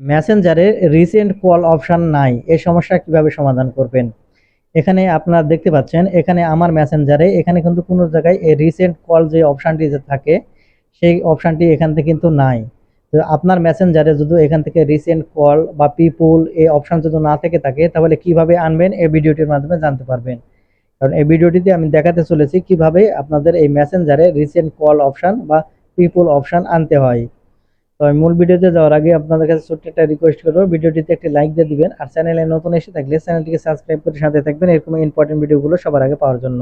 মেসেঞ্জারে recent call option নাই। এই সমস্যা কীভাবে সমাধান করবেন? এখানে আপনারা দেখতে পাচ্ছেন, এখানে আমার মেসেঞ্জারে এখানে কিন্তু কোনো জায়গায় এই রিসেন্ট কল যে অপশানটি যে থাকে, সেই অপশানটি এখান থেকে কিন্তু নাই। তো আপনার মেসেঞ্জারে যদি এখান থেকে রিসেন্ট কল বা পিপুল এই অপশান যদি না থেকে থাকে, তাহলে কীভাবে আনবেন? এই ভিডিওটির মাধ্যমে জানতে পারবেন। কারণ এই ভিডিওটিতে আমি দেখাতে চলেছি কীভাবে আপনাদের এই মেসেঞ্জারে রিসেন্ট কল অপশান বা পিপুল অপশান আনতে হয়। তো আমি মূল ভিডিওতে যাওয়ার আগে আপনাদের কাছে ছোট্ট একটা রিকোয়েস্ট করব। ভিডিওটিতে একটি লাইক দিয়ে দিবেন আর চ্যানেলে নতুন এসে থাকলে চ্যানেলটিকে সাবস্ক্রাইব করে সাথে থাকবেন এরকম ইম্পর্টেন্ট ভিডিওগুলো সবার আগে পাওয়ার জন্য।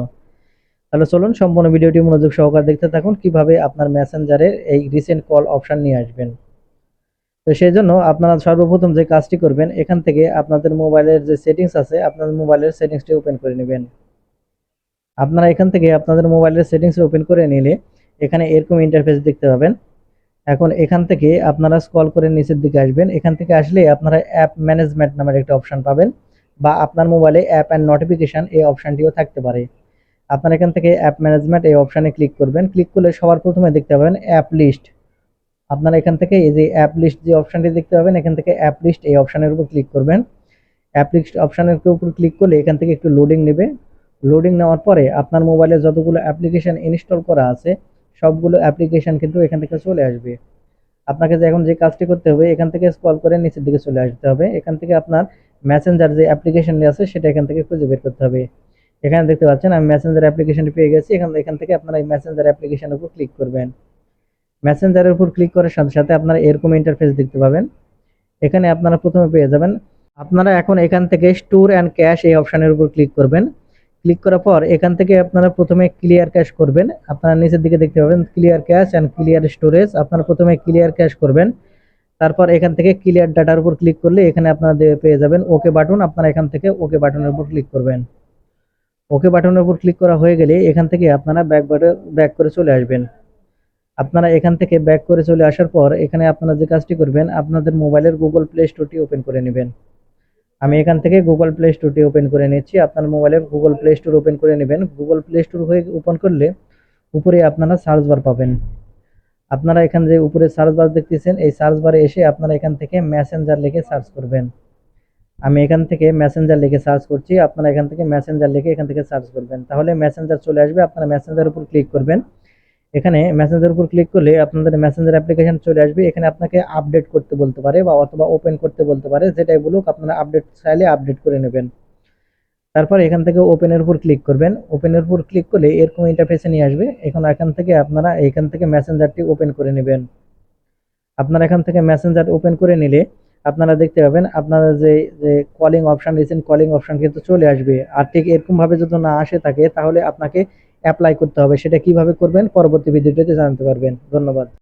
তাহলে চলুন সম্পূর্ণ ভিডিওটি মনোযোগ সহকারে দেখতে থাকুন, কীভাবে আপনার মেসেঞ্জারে এই রিসেন্ট কল অপশান নিয়ে আসবেন। তো সেই জন্য আপনারা সর্বপ্রথম যে কাজটি করবেন, এখান থেকে আপনাদের মোবাইলের যে সেটিংস আছে, আপনাদের মোবাইলের সেটিংসটি ওপেন করে নেবেন। আপনারা এখান থেকে আপনাদের মোবাইলের সেটিংস ওপেন করে নিলে এখানে এরকম ইন্টারফেস দেখতে পাবেন। এখন এখান থেকে আপনারা স্ক্রল করে নিচের দিকে আসবেন। এখান থেকে আসলে আপনারা অ্যাপ ম্যানেজমেন্ট নামের একটা অপশান পাবেন বা আপনার মোবাইলে অ্যাপ অ্যান্ড নোটিফিকেশান এই অপশানটিও থাকতে পারে। আপনারা এখান থেকে অ্যাপ ম্যানেজমেন্ট এই অপশানে ক্লিক করবেন। ক্লিক করলে সবার প্রথমে দেখতে পাবেন অ্যাপ লিস্ট আপনারা এখান থেকে এই যে অ্যাপ লিস্ট যে অপশানটি দেখতে পাবেন, এখান থেকে অ্যাপ লিস্ট এই অপশানের উপর ক্লিক করবেন। অ্যাপ লিস্ট অপশানের উপর ক্লিক করলে এখান থেকে একটু লোডিং নেবে। লোডিং নেওয়ার পরে আপনার মোবাইলে যতগুলো অ্যাপ্লিকেশান ইনস্টল করা আছে সবগুলো অ্যাপ্লিকেশান কিন্তু এখান থেকে চলে আসবে। আপনাকে যে এখন যে কাজটি করতে হবে, এখান থেকে স্ক্রল করে নিচের দিকে চলে আসতে হবে। এখান থেকে আপনার মেসেঞ্জার যে অ্যাপ্লিকেশনটি আছে, সেটা এখান থেকে খুঁজে বের করতে হবে। এখানে দেখতে পাচ্ছেন, আমি মেসেঞ্জার অ্যাপ্লিকেশনটি পেয়ে গেছি। এখান এখান থেকে আপনারা এই মেসেঞ্জার অ্যাপ্লিকেশনের উপর ক্লিক করবেন। মেসেঞ্জারের উপর ক্লিক করার সাথে সাথে আপনারা এরকম ইন্টারফেস দেখতে পাবেন। এখানে আপনারা প্রথমে পেয়ে যাবেন। আপনারা এখন এখান থেকে স্টোর অ্যান্ড ক্যাশ এই অপশানের উপর ক্লিক করবেন। ক্লিক করার পর এখান থেকে আপনারা প্রথমে ক্লিয়ার ক্যাশ করবেন। আপনারা নিচের দিকে দেখতে পাবেন clear cache and clear storage আপনারা প্রথমে ক্লিয়ার ক্যাশ করবেন। তারপর এখান থেকে ক্লিয়ার ডাটার উপর ক্লিক করলে এখানে আপনারা পেয়ে যাবেন ওকে বাটন আপনারা এখান থেকে ওকে বাটনের উপর ক্লিক করবেন। ওকে বাটনের উপর ক্লিক করা হয়ে গেলে এখান থেকে আপনারা ব্যাক বাটন ব্যাক করে চলে আসবেন। আপনারা এখান থেকে ব্যাক করে চলে আসার পর এখানে আপনারা যে কাজটি করবেন, আপনাদের মোবাইলের গুগল প্লে স্টোরটি ওপেন করে নেবেন। আমি এখান থেকে গুগল প্লে স্টোরটি ওপেন করে নিচ্ছি। আপনার মোবাইলের গুগল প্লে স্টোর ওপেন করে নেবেন। গুগল প্লে স্টোর হয়ে ওপেন করলে উপরে আপনারা সার্চ বার পাবেন। আপনারা এখান যে উপরে সার্চ বার দেখতেছেন, এই সার্চ বারে এসে আপনারা এখান থেকে মেসেঞ্জার লিখে সার্চ করবেন। আমি এখান থেকে মেসেঞ্জার লিখে সার্চ করছি। আপনারা এখান থেকে মেসেঞ্জার লিখে এখান থেকে সার্চ করবেন। তাহলে মেসেঞ্জার চলে আসবে। আপনারা মেসেঞ্জার উপর ক্লিক করবেন। এখানে মেসেঞ্জার উপর ক্লিক করলে আপনাদের মেসেঞ্জার অ্যাপ্লিকেশন চলে আসবে। এখানে আপনাকে আপডেট করতে বলতে পারে বা অথবা ওপেন করতে বলতে পারে, যেটাই বলুক আপনারা আপডেট চাইলে আপডেট করে নেবেন। তারপর এখান থেকে ওপেনের উপর ক্লিক করবেন। ওপেনের উপর ক্লিক করলে এরকম ইন্টারফেসে নিয়ে আসবে। এখন এখান থেকে আপনারা এখান থেকে মেসেঞ্জারটি ওপেন করে নেবেন। আপনারা এখান থেকে মেসেঞ্জার ওপেন করে নিলে আপনারা দেখতে পাবেন, আপনারা যে যে calling option recent calling option কিন্তু চলে আসবে। আর ঠিক এরকমভাবে যদি না আসে থাকে, তাহলে আপনাকে অ্যাপ্লাই করতে হবে। সেটা কীভাবে করবেন, পরবর্তী ভিডিওটিতে জানতে পারবেন। ধন্যবাদ।